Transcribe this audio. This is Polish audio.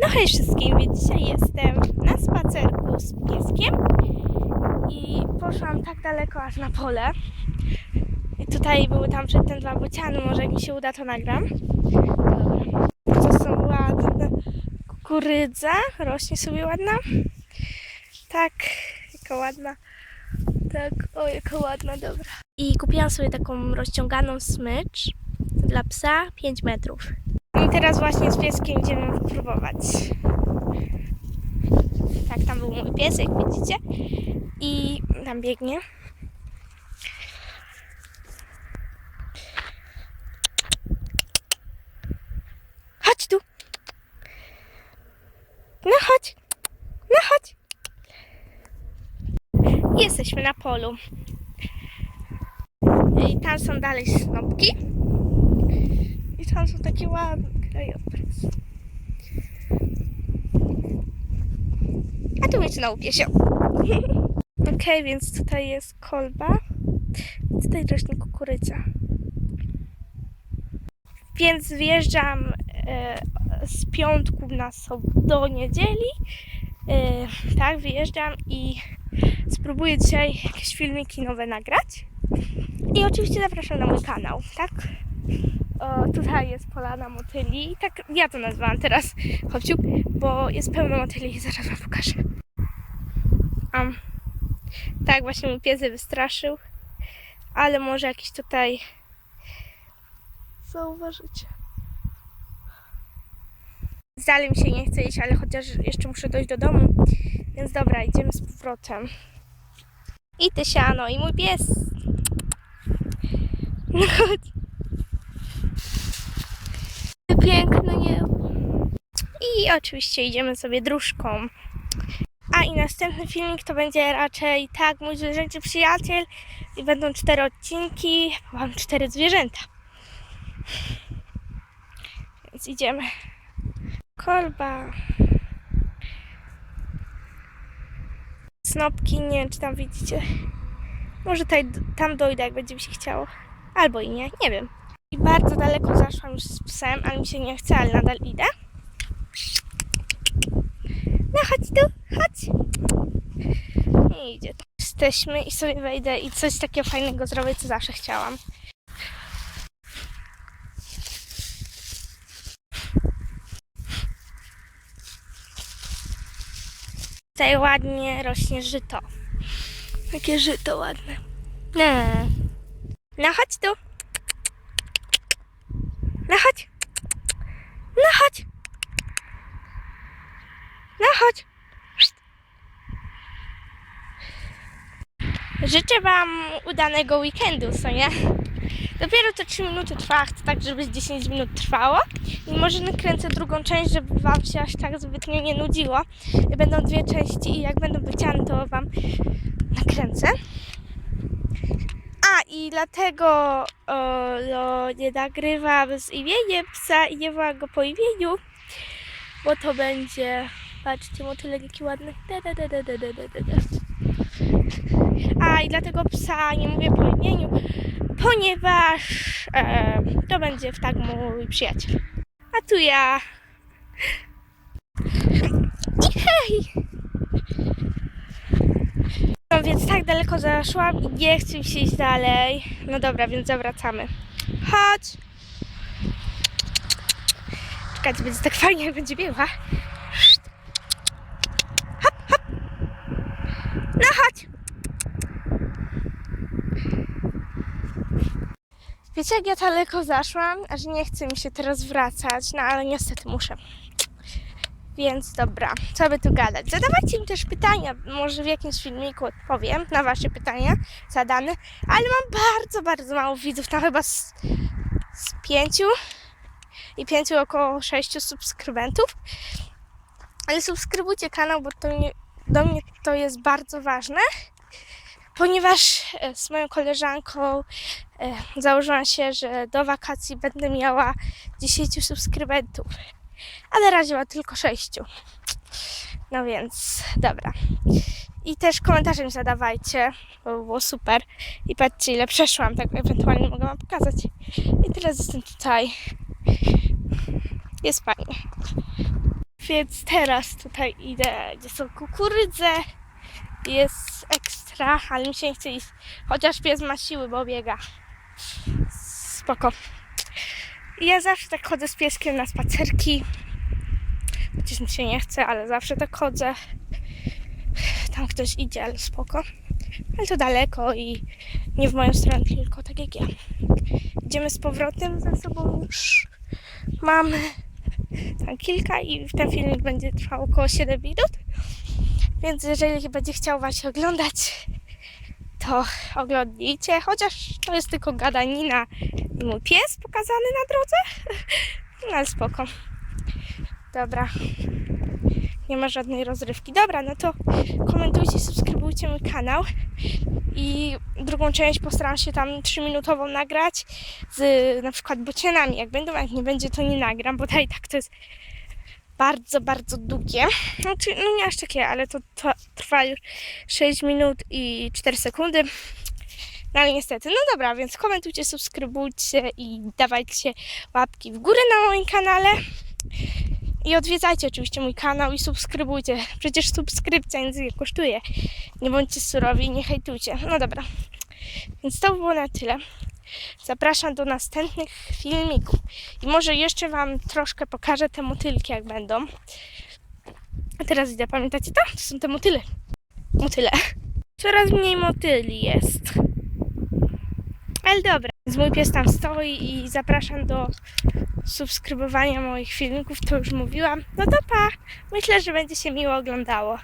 No hej wszystkim, więc dzisiaj jestem na spacerku z pieskiem i poszłam tak daleko aż na pole. I tutaj były tam przedtem dwa bociany, może jak mi się uda to nagram. Dobra. To są ładne kukurydza, rośnie sobie ładna. Tak, jaka ładna. Tak, o jaka ładna, dobra. I kupiłam sobie taką rozciąganą smycz dla psa 5 metrów. I teraz właśnie z pieskiem idziemy próbować. Tak, tam był mój pies, jak widzicie. I tam biegnie. Chodź tu. No chodź. No chodź. Jesteśmy na polu. I tam są dalej snopki. I tam są takie ładne krajobraz. A tu jest znowu piesio. Okej, więc tutaj jest kolba. Tutaj rośnie kukurydza. Więc wjeżdżam e, z piątku na sob- do niedzieli. E, tak, wyjeżdżam i spróbuję dzisiaj jakieś filmiki nowe nagrać. I oczywiście zapraszam na mój kanał, tak? O, tutaj jest polana motyli. Tak, ja to nazwałam teraz chociuż, bo jest pełno motyli i zaraz wam pokażę. Um, tak, właśnie mi pies wystraszył. Ale może jakiś tutaj zauważycie. Dalej mi się nie chce iść, ale chociaż jeszcze muszę dojść do domu. Więc dobra, idziemy z powrotem. I ty siano, i mój pies. No chodź. Piękne niebo. I oczywiście idziemy sobie dróżką. A i następny filmik to będzie raczej tak, mój zwierzęcy przyjaciel. I będą cztery odcinki. bo Mam cztery zwierzęta. Więc idziemy. Kolba. Snopki, nie wiem czy tam widzicie. Może tutaj, tam dojdę, jak będzie mi się chciało. Albo i nie, nie wiem. I bardzo daleko zaszłam już z psem, ale mi się nie chce, ale nadal idę. No chodź tu, chodź. I idzie. Jesteśmy i sobie wejdę i coś takiego fajnego zrobię, co zawsze chciałam. Tutaj ładnie rośnie żyto. Takie żyto ładne. No. No chodź tu. No chodź. No chodź. No chodź. Życzę Wam udanego weekendu, co nie? Dopiero to 3 minuty trwa, chcę tak, żeby z 10 minut trwało. I może nakręcę drugą część, żeby Wam się aż tak zbytnio nie nudziło. Będą dwie części i jak będą wyciane, to Wam nakręcę. A i dlatego o, no, nie nagrywam z imieniem psa i nie wołam go po imieniu, bo to będzie. Patrzcie, motylek jaki ładny. Da, da, da, da, da, da, da. A i dlatego psa nie mówię po imieniu, ponieważ e, to będzie w tak mój przyjaciel. A tu ja. I hej! No więc tak daleko zaszłam i nie chcę się iść dalej. No dobra, więc zawracamy. Chodź! Czekajcie, będzie tak fajnie, jak będzie biegła. Hop, hop! No chodź! Wiecie, jak ja daleko zaszłam, aż nie chce mi się teraz wracać, no ale niestety muszę. Więc dobra, co by tu gadać? Zadawajcie mi też pytania, może w jakimś filmiku odpowiem na wasze pytania zadane, ale mam bardzo, bardzo mało widzów, tam chyba z, z pięciu i pięciu około sześciu subskrybentów. Ale subskrybujcie kanał, bo to nie, do mnie to jest bardzo ważne, ponieważ e, z moją koleżanką e, założyłam się, że do wakacji będę miała 10 subskrybentów a na razie ma tylko sześciu. No więc, dobra. I też komentarze mi zadawajcie, bo by było super. I patrzcie, ile przeszłam, tak ewentualnie mogę wam pokazać. I teraz jestem tutaj. Jest fajnie. Więc teraz tutaj idę, gdzie są kukurydze. Jest ekstra, ale mi się nie chce iść. Chociaż pies ma siły, bo biega. Spoko. I ja zawsze tak chodzę z pieskiem na spacerki. Chociaż mi się nie chce, ale zawsze tak chodzę. Tam ktoś idzie, ale spoko. Ale to daleko i nie w moją stronę, tylko tak jak ja. Idziemy z powrotem za sobą już. Mamy tam kilka i ten filmik będzie trwał około 7 minut. Więc jeżeli będzie chciał Was oglądać, to oglądnijcie. Chociaż to jest tylko gadanina mój pies pokazany na drodze. No ale spoko. Dobra. Nie ma żadnej rozrywki. Dobra, no to komentujcie, subskrybujcie mój kanał. I drugą część postaram się tam 3-minutową nagrać z na przykład bocianami. Jak będą, jak nie będzie, to nie nagram, bo tutaj tak to jest bardzo, bardzo długie. Znaczy, no nie aż takie, ale to, to trwa już 6 minut i 4 sekundy. No ale niestety, no dobra, więc komentujcie, subskrybujcie i dawajcie łapki w górę na moim kanale. I odwiedzajcie oczywiście mój kanał i subskrybujcie. Przecież subskrypcja nic nie kosztuje. Nie bądźcie surowi i nie hejtujcie. No dobra. Więc to było na tyle. Zapraszam do następnych filmików. I może jeszcze Wam troszkę pokażę te motylki, jak będą. A teraz idę, pamiętacie to? To są te motyle. Motyle. Coraz mniej motyli jest. Ale dobra. Więc mój pies tam stoi i zapraszam do subskrybowania moich filmików, to już mówiłam. No to pa! Myślę, że będzie się miło oglądało.